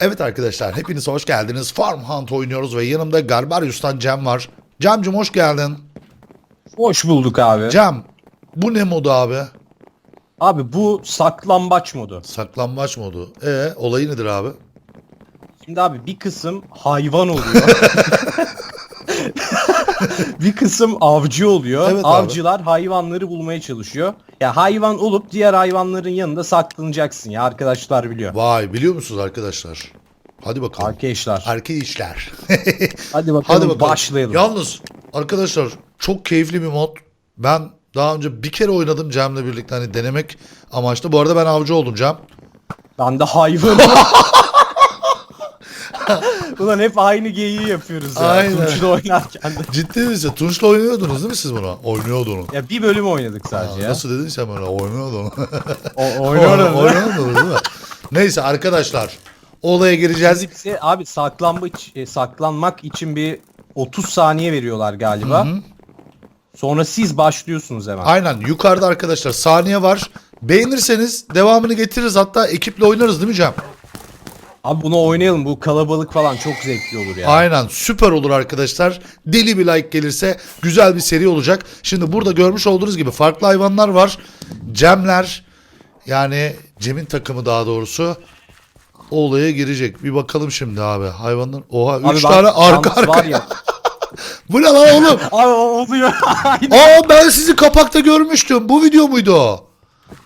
Evet arkadaşlar hepiniz hoş geldiniz. Farm Hunt oynuyoruz ve yanımda Garbarius'tan Cem var. Cem'cim hoş geldin. Hoş bulduk abi. Cem bu ne modu abi? Abi bu saklambaç modu. Saklambaç modu. E olayı nedir abi? Şimdi abi bir kısım hayvan oluyor. bir kısım avcı oluyor. Evet abi. Avcılar hayvanları bulmaya çalışıyor. Ya hayvan olup diğer hayvanların yanında saklanacaksın ya arkadaşlar biliyor. Vay biliyor musunuz arkadaşlar? Hadi bakalım. Arkadaşlar Erkek işler. hadi bakalım, Hadi bakalım. başlayalım. Yalnız arkadaşlar çok keyifli bir mod. Ben daha önce bir kere oynadım Cem'le birlikte hani denemek amaçlı. Bu arada ben avcı oldum Cem. Ben de hayvan. Ulan hep aynı geyiği yapıyoruz ya. Aynen. Tunç'la oynarken de. Ciddi misin? Tunç'la oynuyordunuz değil mi siz buna? Oynuyordunuz. Ya bir bölüm oynadık sadece ya. Nasıl dedin sen böyle? Oynuyordun. O, oynuyoruz. Oynuyordunuz değil mi? Neyse arkadaşlar. Olaya gireceğiz. Bize abi saklanmak, e, saklanmak için bir 30 saniye veriyorlar galiba. Sonra siz başlıyorsunuz hemen. Aynen yukarıda arkadaşlar saniye var. Beğenirseniz devamını getiririz hatta ekiple oynarız değil mi Cem? Abi bunu oynayalım. Bu kalabalık falan çok zevkli olur ya. Aynen süper olur arkadaşlar. Deli bir like gelirse güzel bir seri olacak. Şimdi burada görmüş olduğunuz gibi farklı hayvanlar var. Cemler yani Cem'in takımı daha doğrusu o olaya girecek. Bir bakalım şimdi abi. Hayvanlar oha 3 Abi ben- tane arka yalnız arka. Var ya. Bu ne lan oğlum? Abi o oluyor. aynen, Aa ben sizi kapakta görmüştüm. Bu video muydu o?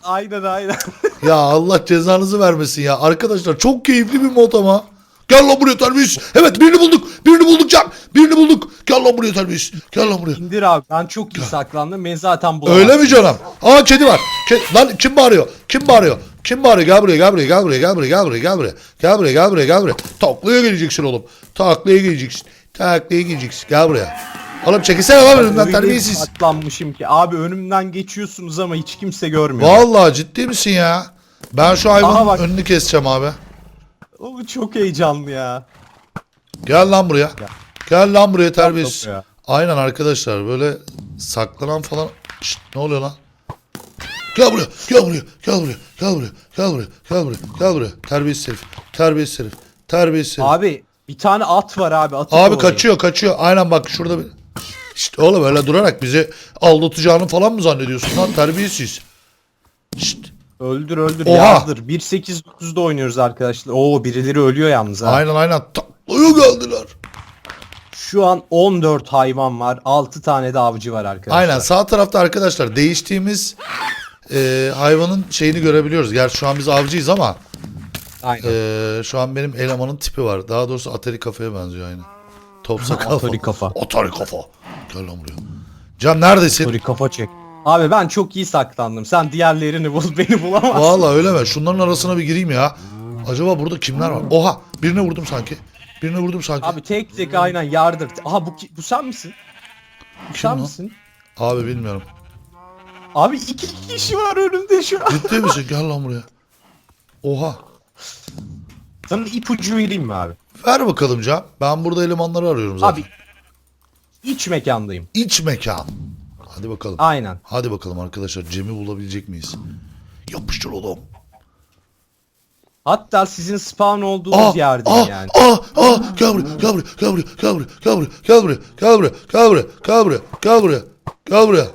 Aynen aynen. Ya Allah cezanızı vermesin ya. Arkadaşlar çok keyifli bir mod ama. Gel lan buraya terbiyesiz. Evet birini bulduk. Birini bulduk Cem. Birini bulduk. Gel lan buraya terbiyesiz. Gel lan buraya. İndir abi. Ben çok iyi saklandım. Beni zaten bulamazsın. Öyle mi canım? Aa kedi var. Ke- lan kim bağırıyor? Kim bağırıyor? Kim bağırıyor? Gel buraya, gel buraya, gel buraya, gel buraya, gel buraya, gel buraya. Gel buraya, gel buraya, gel buraya. Taklaya geleceksin oğlum. Taklaya geleceksin. Taklaya geleceksin. Gel buraya. Oğlum çekilsene lan önümden terbiyesiz. saklanmışım ki. Abi önümden geçiyorsunuz ama hiç kimse görmüyor. Vallahi ciddi misin ya? Ben şu hayvanın Aha bak. önünü keseceğim abi. O çok heyecanlı ya. Gel lan buraya. Gel lan buraya terbiyesiz. topu ya. Aynen arkadaşlar böyle saklanan falan. Şşt, ne oluyor lan? Gel buraya, gel buraya, gel buraya, gel buraya, gel buraya, gel buraya, gel buraya. Terbiyesiz herif, terbiyesiz herif, terbiyesiz herif. Abi bir tane at var abi. Atı Abi kaçıyor, kaçıyor. Aynen bak şurada bir... Şşt oğlum öyle durarak bizi aldatacağını falan mı zannediyorsun lan terbiyesiz? Şşt. Öldür öldür Oha. yazdır. 1.8.9'da oynuyoruz arkadaşlar. Oo birileri ölüyor yalnız ha. Aynen aynen. Taklaya geldiler. Şu an 14 hayvan var. 6 tane de avcı var arkadaşlar. Aynen sağ tarafta arkadaşlar değiştiğimiz e, hayvanın şeyini görebiliyoruz. Gerçi şu an biz avcıyız ama Aynen. e, şu an benim elemanın tipi var. Daha doğrusu Atari kafaya benziyor aynı. Top sakal. Atari kafa. Atari kafa. Gel lan buraya. Can neredesin? Sorry kafa çek. Abi ben çok iyi saklandım. Sen diğerlerini bul beni bulamazsın. Vallahi öyle mi? Şunların arasına bir gireyim ya. Acaba burada kimler var? Oha birine vurdum sanki. Birine vurdum sanki. Abi tek tek aynen yardır. Aha bu ki- bu sen misin? Bu Kim sen lan? misin? Abi bilmiyorum. Abi iki kişi var önümde şu an. Ciddi misin? Gel lan buraya. Oha. Sana ipucu vereyim mi abi? Ver bakalım Can. Ben burada elemanları arıyorum zaten. Abi iç mekandayım. İç mekan. Hadi bakalım. Aynen. Hadi bakalım arkadaşlar Cem'i bulabilecek miyiz? Yapıştır oğlum. Hatta sizin spawn olduğunuz Ah, yerdeyim ah, yani. ah, ah, gel buraya, gel buraya, gel buraya, gel buraya, gel buraya, gel buraya, gel buraya, gel buraya, gel buraya, gel buraya, gel buraya,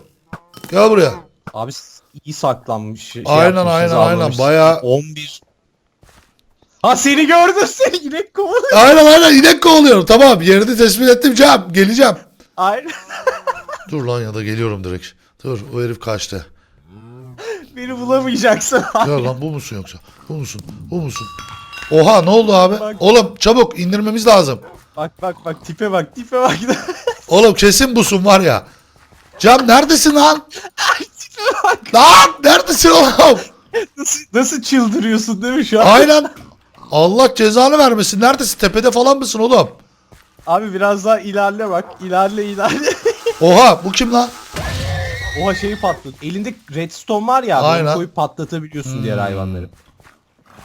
gel buraya. Abi iyi saklanmış. Şey Aynen, yapmışsınız, aynen, aynen. avlamışsınız. Bayağı- 11. Ha seni gördüm seni yine kovalıyor. Aynen aynen inek kovalıyorum. Tamam yerini tespit ettim Cem. Geleceğim. Aynen. Dur lan ya da geliyorum direkt. Dur o herif kaçtı. Beni bulamayacaksın. Ya lan bu musun yoksa? Bu musun? Bu musun? Oha ne oldu abi? Bak. Oğlum çabuk indirmemiz lazım. Bak bak bak tipe bak tipe bak. Oğlum kesin busun var ya. Cem neredesin lan? tipe bak. Lan neredesin oğlum? Nasıl, nasıl çıldırıyorsun değil mi şu an? Aynen. Allah cezanı vermesin. Neredesin? Tepede falan mısın oğlum? Abi biraz daha ilerle bak. İlerle ilerle. Oha bu kim lan? Oha şeyi patlat. Elinde redstone var ya. abi, Aynen. Hmm. koyup patlatabiliyorsun diğer hayvanları.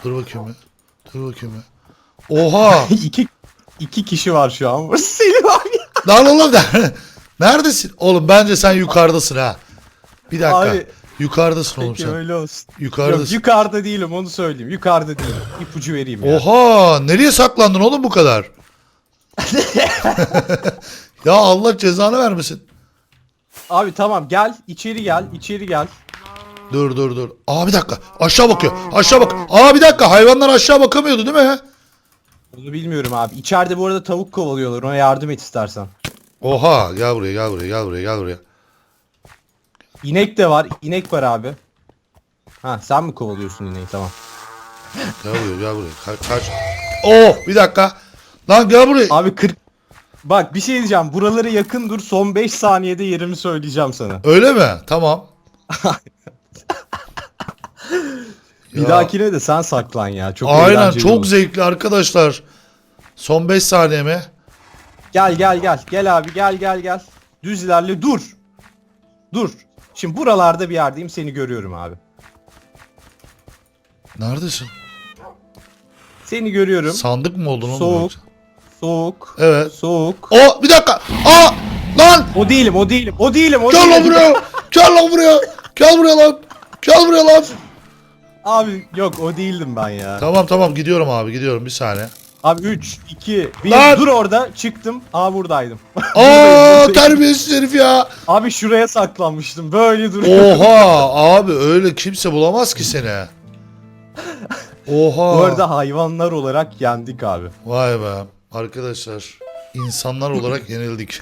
Dur bakayım ya. Dur bakayım ya. Oha. iki, iki kişi var şu an. Var ya. lan oğlum neredesin? Oğlum bence sen yukarıdasın ha. Bir dakika. Abi Yukarıdasın oğlum Peki sen. öyle olsun. Yok, Yukarıdasın. yukarıda değilim onu söyleyeyim. Yukarıda değilim. İpucu vereyim ya. Oha nereye saklandın oğlum bu kadar? ya Allah cezanı vermesin. Abi tamam gel içeri gel içeri gel. Dur dur dur. Aa bir dakika. Aşağı bakıyor. Aşağı bak. Aa bir dakika. Hayvanlar aşağı bakamıyordu değil mi? Onu bilmiyorum abi. İçeride bu arada tavuk kovalıyorlar. Ona yardım et istersen. Oha gel buraya gel buraya gel buraya gel buraya. İnek de var. İnek var abi. Ha sen mi kovalıyorsun ineği tamam. Gel buraya gel buraya. Ka- kaç. Oh bir dakika. Lan gel buraya. Abi 40 Bak bir şey diyeceğim. Buralara yakın dur. Son 5 saniyede yerimi söyleyeceğim sana. Öyle mi? Tamam. Bir Ya. dahakine de sen saklan ya. Çok Aynen eğlenceli çok olur. zevkli arkadaşlar. Son 5 saniye mi? Gel gel gel. Gel abi gel gel gel. Düz ilerle dur. Dur. Şimdi buralarda bir yerdeyim seni görüyorum abi. Neredesin? Seni görüyorum. Sandık mı oldun oğlum? Soğuk. yoksa? Soğuk. Evet. Soğuk. O bir dakika. Aa lan O değilim o değilim o değilim o gel lan değilim. buraya. Gel lan buraya. Gel buraya lan. Gel buraya lan. Abi yok o değildim ben ya. Tamam tamam gidiyorum abi gidiyorum bir saniye. Abi 3, 2, 1 Lan! dur orada çıktım. Aa buradaydım. Aa terbiyesiz herif ya. Abi şuraya saklanmıştım. Böyle duruyorum. Oha abi öyle kimse bulamaz ki seni. Oha. Bu arada hayvanlar olarak yendik abi. Vay be arkadaşlar insanlar olarak yenildik.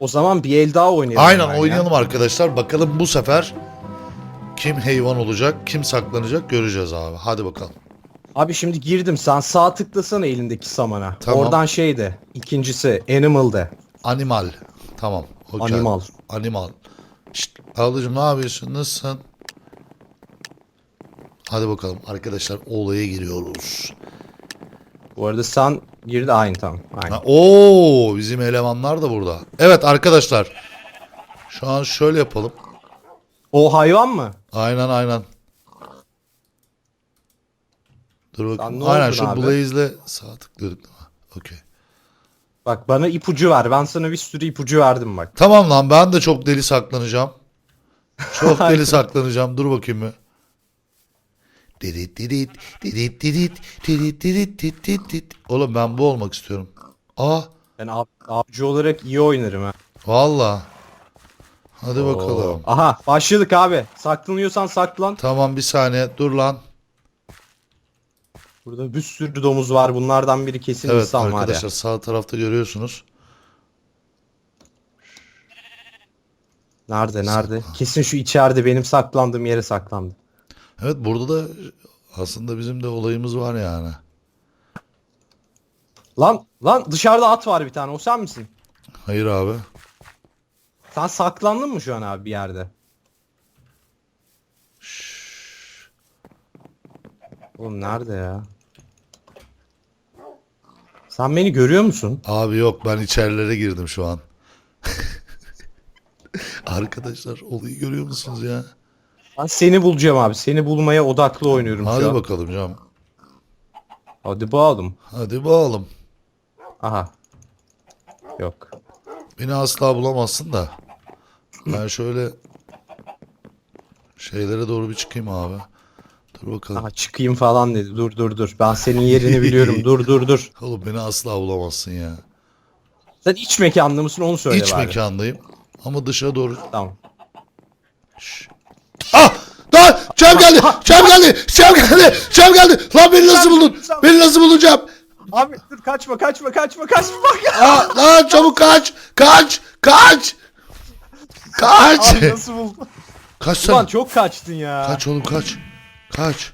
O zaman bir el daha oynayalım. Aynen ben ya. oynayalım arkadaşlar bakalım bu sefer kim hayvan olacak kim saklanacak göreceğiz abi hadi bakalım. Abi şimdi girdim sen sağ tıklasana elindeki samana. Tamam. Oradan şey de. İkincisi animal de. Animal tamam. okey. Animal. Animal. Şşt ablacığım ne yapıyorsun nasılsın? Hadi bakalım arkadaşlar olaya giriyoruz. Bu arada sen girdi aynı tamam. Aynı. Ha, Oo, bizim elemanlar da burada. Evet arkadaşlar. Şu an şöyle yapalım. O hayvan mı? Aynen aynen. Dur bakayım. ne Aynen oldun şu abi? Blaze'le sağ tıklıyorduk değil mi? Okey. Bak bana ipucu ver. Ben sana bir sürü ipucu verdim bak. Tamam lan ben de çok deli saklanacağım. Çok deli saklanacağım. Dur bakayım bir. Didit didit didit didit didit didit didit didit. Oğlum ben bu olmak istiyorum. Aa Ben av- avcı olarak iyi oynarım ha. valla. Hadi bakalım. Aha başladık abi. Saklanıyorsan saklan. Tamam bir saniye dur lan. Burada bir sürü domuz var. Bunlardan biri kesin Evet insan var arkadaşlar ya. sağ tarafta görüyorsunuz. Nerede nerede? Kesin şu içeride benim saklandığım yere saklandı. Evet burada da aslında bizim de olayımız var yani. Lan lan dışarıda at var bir tane. O sen misin? Hayır abi. Sen saklandın mı şu an abi bir yerde? Oğlum nerede ya? Sen beni görüyor musun? Abi yok ben içerilere girdim şu an. Arkadaşlar olayı görüyor musunuz ya? Ben seni bulacağım abi. Seni bulmaya odaklı oynuyorum şu Hadi an. bakalım canım. Hadi bakalım. Hadi bakalım. Aha. Yok. Beni asla bulamazsın da. Ben şöyle şeylere doğru bir çıkayım abi. Dur bakalım. Aha çıkayım falan dedi. Dur dur dur. Ben senin yerini biliyorum. Dur dur dur. Oğlum beni asla bulamazsın ya. Sen iç mekanlı mısın onu söyle İç bari. mekandayım. Ama dışa doğru. Tamam. Ah! Lan! Cem geldi! Cem geldi! Cem geldi! Cem geldi! Lan beni nasıl buldun? Beni nasıl bulacağım? Abi dur kaçma kaçma kaçma kaçma bak. Aa, lan çabuk kaç! Kaç! Kaç! Kaç! Abi nasıl buldun? Kaç Ulan sen? çok kaçtın ya. Kaç oğlum kaç. Kaç.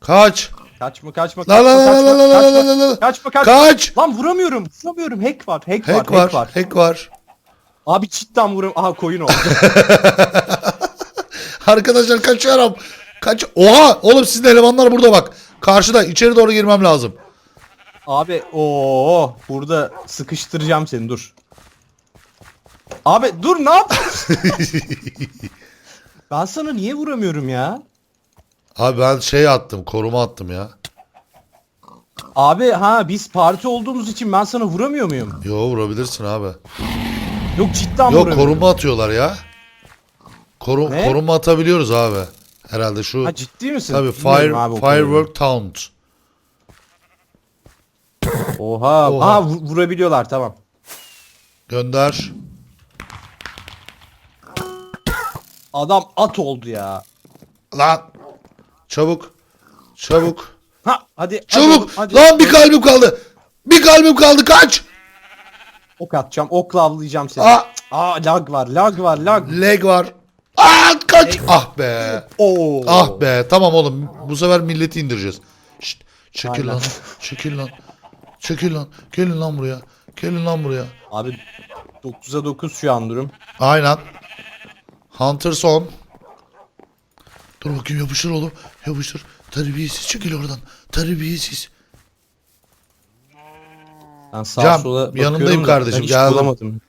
Kaç. Kaçma kaçma La la kaçma la la la kaçma la la la la. kaçma kaçma. Kaç. Lan vuramıyorum. Vuramıyorum. Hack var. Hack, Hack var. var. Hack var. Hack var. Abi cidden vuramıyorum. Aha koyun oldu. Arkadaşlar kaçıyorum. Kaç. Oha! Oğlum sizin elemanlar burada bak. Karşıda içeri doğru girmem lazım. Abi o burada sıkıştıracağım seni dur. Abi dur ne yapıyorsun? ben sana niye vuramıyorum ya? Abi ben şey attım. Koruma attım ya. Abi ha biz parti olduğumuz için ben sana vuramıyor muyum? Yo vurabilirsin abi. Yok cidden Yok vuramıyorum. koruma atıyorlar ya. Koru, Ne? korunma atabiliyoruz abi. Herhalde şu. Ha ciddi misin? Tabii Bilmiyorum fire, abi o firework taunt. Oha. Oha. Aha vu- vurabiliyorlar tamam. Gönder. Adam at oldu ya. Lan. Çabuk. Çabuk. Ha hadi. hadi Çabuk. oğlum, hadi. Lan bir kalbim kaldı. Bir kalbim kaldı kaç. Ok atacağım. Okla avlayacağım seni. Aa, Aa lag var. Lag var. Lag. leg var. Aa kaç. Ah be. Oo. Ah be. Tamam oğlum. Bu sefer milleti indireceğiz. Şşt, çekil Aynen. lan. Çekil lan. Çekil lan. Gelin lan buraya. Gelin lan buraya. Abi 9'a 9 şu an durum. Aynen. Hunter son. Dur bakayım yapıştır oğlum. Yapıştır. Terbiyesiz çekil oradan. Terbiyesiz. Ben sağa Can, sola yanındayım bakıyorum da kardeşim, ben hiç geldim. bulamadım.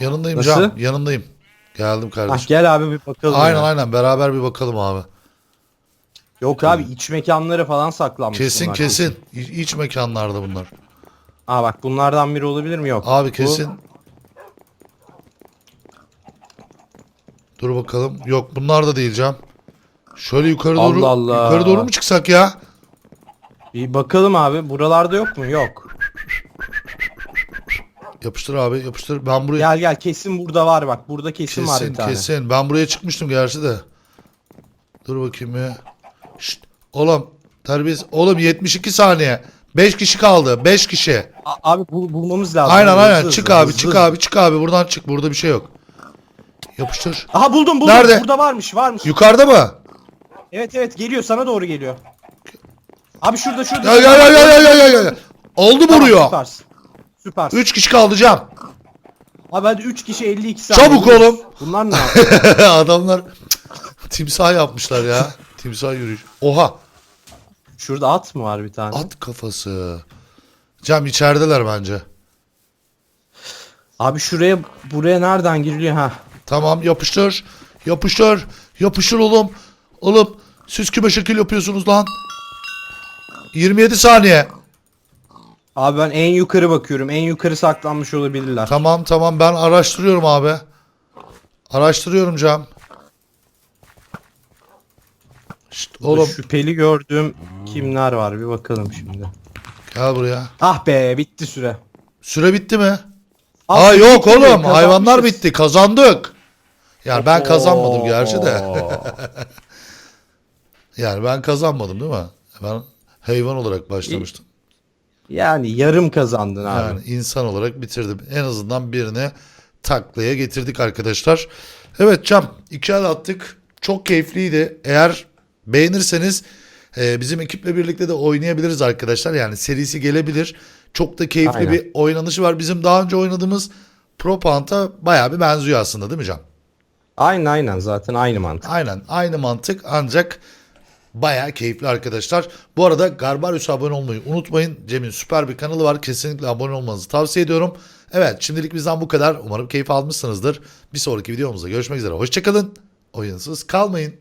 Yanındayım Nasıl? Can. Yanındayım. Geldim Ah, kardeşim. gel abi bir bakalım. aynen ya. aynen. Beraber bir bakalım abi. Yok abi iç mekanlara falan saklanmış. Kesin bunlar. kesin. İ- iç mekanlarda bunlar. Aa bak bunlardan biri olabilir mi? Yok. Abi Bu- kesin. Dur bakalım. Yok bunlar da değil Can. Şöyle yukarı doğru Allah Allah. yukarı doğru mu çıksak ya? Bir bakalım abi. Buralarda yok mu? Yok. Yapıştır abi yapıştır. Ben buraya Gel gel kesin burada var bak. Burada kesin, var Kesin bir tane. kesin. Ben buraya çıkmıştım gerçi de. Dur bakayım ya. Şşt. Oğlum terbiyesiz. Oğlum 72 saniye. 5 kişi kaldı. 5 kişi. A- abi bul- bulmamız lazım. Aynen Hızlı aynen. hızlı, çık abi hızlı çık abi çık abi. Buradan çık. Burada bir şey yok. Yapıştır. Aha buldum buldum. Nerede? Burada varmış varmış. Yukarıda mı? Evet evet geliyor sana doğru geliyor. Abi şurada şurada. Ya ya ya ya ya ya ya ya. Oldu Tamam, vuruyor. Süpersin. Süpersin. 3 kişi kaldı Can. Abi hadi 3 kişi 52 saniye. Çabuk Bunlar- oğlum. Bunlar ne? Adamlar timsah yapmışlar ya. Timsah yürüyüş. Oha. Şurada at mı var bir tane? At kafası. Cam içerideler bence. Abi şuraya buraya nereden giriliyor ha? Tamam yapıştır. Yapıştır. Yapıştır oğlum. Oğlum siz kime şekil yapıyorsunuz lan? 27 saniye. Abi ben en yukarı bakıyorum. En yukarı saklanmış olabilirler. Tamam tamam ben araştırıyorum abi. Araştırıyorum Cam. Şşt, Oğlum. oğlum Şüpheli gördüğüm kimler var bir bakalım şimdi. gel buraya. Ah be bitti süre. Süre bitti mi? Ah, Aa bitti, yok oğlum kazanmışız. hayvanlar bitti kazandık. Yani ben kazanmadım gerçi de. Oo. Yani ben kazanmadım değil mi? Ben hayvan olarak başlamıştım. Yani yarım kazandın abi. Yani insan olarak bitirdim. En azından birini taklaya getirdik arkadaşlar. Evet Cam iki el attık. Çok keyifliydi. Eğer beğenirseniz e, bizim ekiple birlikte de oynayabiliriz arkadaşlar. Yani serisi gelebilir. Çok da keyifli Aynen. bir oynanışı var. Bizim daha önce oynadığımız Pro Pant'a bayağı bir benziyor aslında değil mi Cam? Aynen aynen zaten aynı mantık. Aynen aynı mantık ancak bayağı keyifli arkadaşlar. Bu arada Garbarius'a abone olmayı unutmayın. Cem'in süper bir kanalı var. Kesinlikle abone olmanızı tavsiye ediyorum. Evet şimdilik bizden bu kadar. Umarım keyif almışsınızdır. Bir sonraki videomuzda görüşmek üzere. Hoşçakalın. Oyunsuz kalmayın.